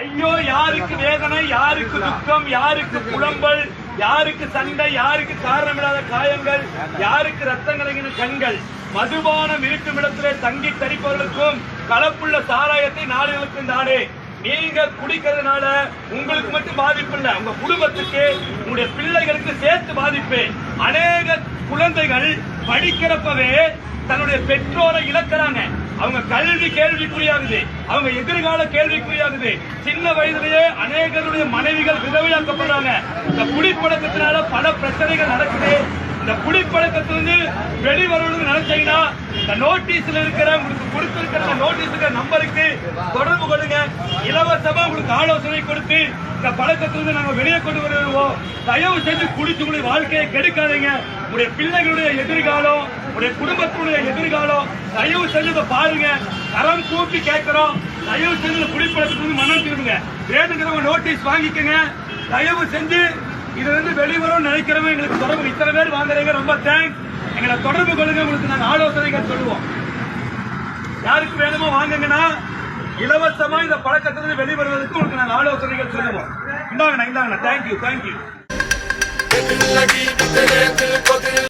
ஐயோ யாருக்கு வேதனை யாருக்கு துக்கம் யாருக்கு புலம்பல் யாருக்கு சண்டை யாருக்கு காரணமில்லாத காயங்கள் யாருக்கு ரத்தம் கலங்கின கண்கள். மதுபானம் இருக்கும் இடத்திலே தங்கி தரிப்பவர்களுக்கும் கலப்புள்ள சாராயத்தை நாடுகளுக்கும் நாடே நீங்க குடிக்கிறதுனால உங்களுக்கு மட்டும் பாதிப்பு இல்லை. உங்க குடும்பத்துக்கு உங்களுடைய பிள்ளைகளுக்கு சேர்த்து பாதிப்பு அநேக குழந்தைகள் படிக்கிறப்பவே தன்னுடைய பெற்றோரை இழக்கிறாங்க. அவங்க கல்வி கேள்விக்குறியாகுது அவங்க எதிர்கால கேள்விக்குறியாகுது சின்ன வயதிலேயே அநேகருடைய மனைவிகள் விதவையாக்கப்படுறாங்க. இந்த குடிப்பழக்கத்தினால பல பிரச்சனைகள் நடக்குது. இந்த குடிப்பழக்கத்திலிருந்து வெளிவரணும்னு நினைச்சீங்கன்னா இந்த நோட்டீஸ்ல இருக்கிற உங்களுக்கு கொடுத்திருக்கிற இந்த நோட்டீஸ் நம்பருக்கு தொடர்பு கொள்ளுங்க இலவசமா உங்களுக்கு ஆலோசனை கொடுத்து இந்த பழக்கத்திலிருந்து நாங்க வெளியே கொண்டு வருவோம். தயவு செஞ்சு குடிச்சு உங்களுடைய வாழ்க்கையை கெடுக்காதீங்க. உங்களுடைய பிள்ளைகளுடைய எதிர்காலம் உங்களுடைய குடும்பத்தினுடைய எதிர்காலம் தயவு செஞ்சு இதை பாருங்க. கரம் கூப்பி கேட்கிறோம். தயவு செஞ்சு இந்த குடிப்பழக்கத்திலிருந்து மனம் திரும்புங்க. வேணுங்கிறவங்க நோட்டீஸ் வாங்கிக்கோங்க. தயவு செஞ்சு இதுல இருந்து வெளிவரும் நினைக்கிறவங்க எங்களுக்கு தொடர்பு இத்தனை பேர் வாங்குறீங்க ரொம்ப தேங்க்ஸ் எங்களை தொடர்பு கொள்ளுங்க உங்களுக்கு நாங்க ஆலோசனைகள் சொல்லுவோம். யாருக்கு வேணுமோ வாங்குங்கன்னா இலவசமா இந்த பழக்கத்திலிருந்து வெளிவருவதற்கு உங்களுக்கு நாங்க ஆலோசனைகள் சொல்லுவோம். இந்தாங்கண்ணா இந்தாங்கண்ணா. Thank you thank you